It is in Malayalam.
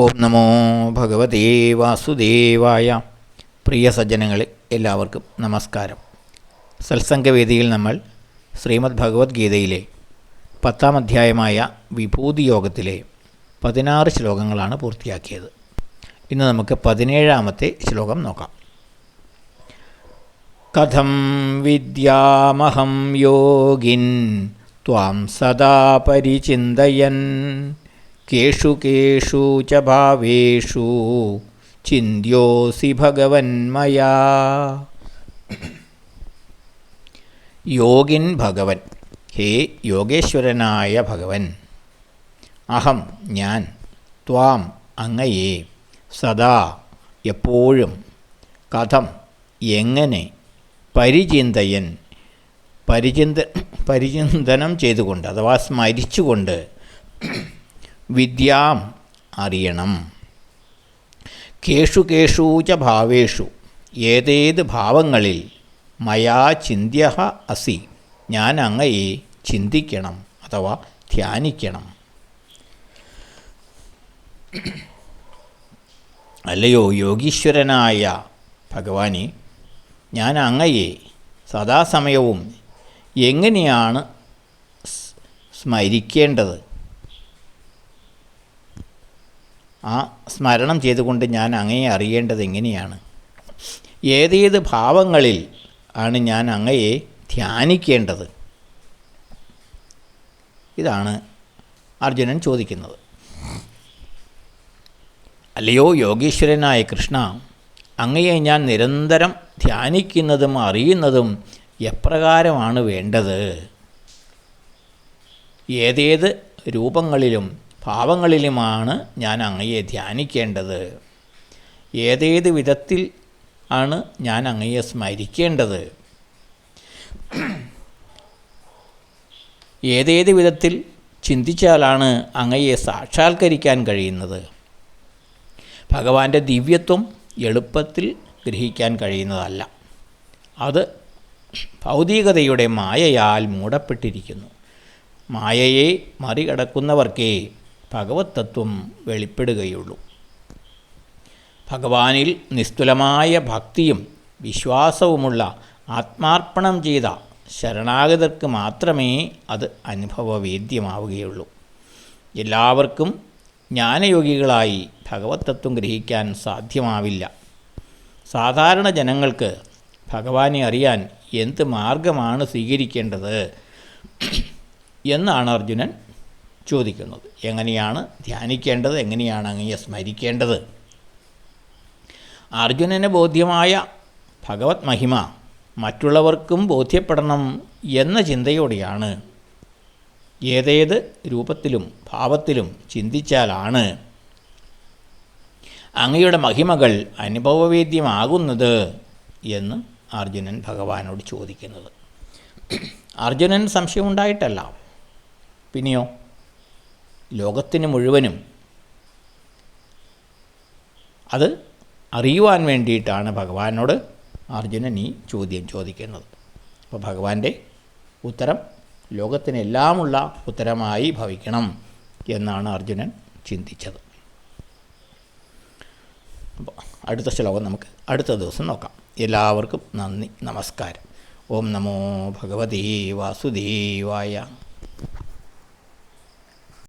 ഓം നമോ ഭഗവതേ വാസുദേവായ. പ്രിയ സജ്ജനങ്ങളെ എല്ലാവർക്കും നമസ്കാരം. സത്സംഗവേദിയിൽ നമ്മൾ ശ്രീമദ് ഭഗവത്ഗീതയിലെ പത്താം അധ്യായമായ വിഭൂതി യോഗത്തിലെ പതിനാറ് ശ്ലോകങ്ങളാണ് പൂർത്തിയാക്കിയത്. ഇന്ന് നമുക്ക് പതിനേഴാമത്തെ ശ്ലോകം നോക്കാം. കഥം വിദ്യാമഹം യോഗിൻ ത്വാം സദാ പരിചിന്തയൻ. കേഷു കേഷു ച ഭാവേഷു. ചിന്യോസി ഭഗവന്മയാ മയാ. യോഗിൻ ഭഗവൻ. ഹേ യോഗേശ്വരനായ ഭഗവൻ. അഹം ഞാൻ ത്വാം അങ്ങയെ സദാ എപ്പോഴും. കഥം എങ്ങനെ പരിചിന്തയൻ പരിചിന്ത പരിചിന്തനം ചെയ്തുകൊണ്ട് അഥവാ സ്മരിച്ചുകൊണ്ട് വിദ്യാം അറിയണം. കേഷു കേഷു ച ഭാവേഷു. ഏതേത് ഭാവങ്ങളിൽ മയാ ചിന്തിയ അസി. ഞാൻ അങ്ങയെ ചിന്തിക്കണം അഥവാ ധ്യാനിക്കണം. അല്ലയോ യോഗീശ്വരനായ ഭഗവാനെ ഞാൻ അങ്ങയെ സദാസമയവും എങ്ങനെയാണ് സ്മരിക്കേണ്ടത്? ആ സ്മരണം ചെയ്തുകൊണ്ട് ഞാൻ അങ്ങയെ അറിയേണ്ടത് എങ്ങനെയാണ്? ഏതേത് ഭാവങ്ങളിൽ ആണ് ഞാൻ അങ്ങയെ ധ്യാനിക്കേണ്ടത്? ഇതാണ് അർജുനൻ ചോദിക്കുന്നത്. അല്ലയോ യോഗീശ്വരനായ കൃഷ്ണ അങ്ങയെ ഞാൻ നിരന്തരം ധ്യാനിക്കുന്നതും അറിയുന്നതും എപ്രകാരമാണ് വേണ്ടത്? ഏതേത് രൂപങ്ങളിലും ഭാവങ്ങളിലുമാണ് ഞാൻ അങ്ങയെ ധ്യാനിക്കേണ്ടത്. ഏതേത് വിധത്തിൽ ആണ് ഞാൻ അങ്ങയെ സ്മരിക്കേണ്ടത്? ഏതേത് വിധത്തിൽ ചിന്തിച്ചാലാണ് അങ്ങയെ സാക്ഷാത്കരിക്കാൻ കഴിയുന്നത്? ഭഗവാന്റെ ദിവ്യത്വം എളുപ്പത്തിൽ ഗ്രഹിക്കാൻ കഴിയുന്നതല്ല. അത് ഭൗതികതയുടെ മായയാൽ മൂടപ്പെട്ടിരിക്കുന്നു. മായയെ മറികടക്കുന്നവർക്കേ ഭഗവത് തത്വം വെളിപ്പെടുകയുള്ളൂ. ഭഗവാനിൽ നിസ്തുലമായ ഭക്തിയും വിശ്വാസവുമുള്ള ആത്മാർപ്പണം ചെയ്ത ശരണാഗതർക്ക് മാത്രമേ അത് അനുഭവവേദ്യമാവുകയുള്ളൂ. എല്ലാവർക്കും ജ്ഞാനയോഗികളായി ഭഗവത് തത്വം ഗ്രഹിക്കാൻ സാധ്യമാവില്ല. സാധാരണ ജനങ്ങൾക്ക് ഭഗവാനെ അറിയാൻ എന്ത് മാർഗമാണ് സ്വീകരിക്കേണ്ടത്? എന്നാണ് അർജുനൻ ചോദിക്കുന്നത്. എങ്ങനെയാണ് ധ്യാനിക്കേണ്ടത്? എങ്ങനെയാണ് അങ്ങയെ സ്മരിക്കേണ്ടത്? അർജുനന് ബോധ്യമായ ഭഗവത് മഹിമ മറ്റുള്ളവർക്കും ബോധ്യപ്പെടണം എന്ന ചിന്തയോടെയാണ്. ഏതേത് രൂപത്തിലും ഭാവത്തിലും ചിന്തിച്ചാലാണ്. അങ്ങയുടെ മഹിമകൾ അനുഭവവേദ്യമാകുന്നത് എന്ന് അർജുനൻ ഭഗവാനോട് ചോദിക്കുന്നത്. അർജുനൻ സംശയമുണ്ടായിട്ടല്ല. പിന്നെയോ? ലോകത്തിന് മുഴുവനും അത് അറിയുവാൻ വേണ്ടിയിട്ടാണ് ഭഗവാനോട് അർജുനൻ ഈ ചോദ്യം ചോദിക്കുന്നത്. അപ്പോൾ ഭഗവാന്റെ ഉത്തരം ലോകത്തിനെല്ലാമുള്ള ഉത്തരമായി ഭവിക്കണം എന്നാണ് അർജുനൻ ചിന്തിച്ചത്. അപ്പോൾ അടുത്ത ശ്ലോകം നമുക്ക് അടുത്ത ദിവസം നോക്കാം. എല്ലാവർക്കും നന്ദി നമസ്കാരം. ഓം നമോ ഭഗവതേ വാസുദേവായ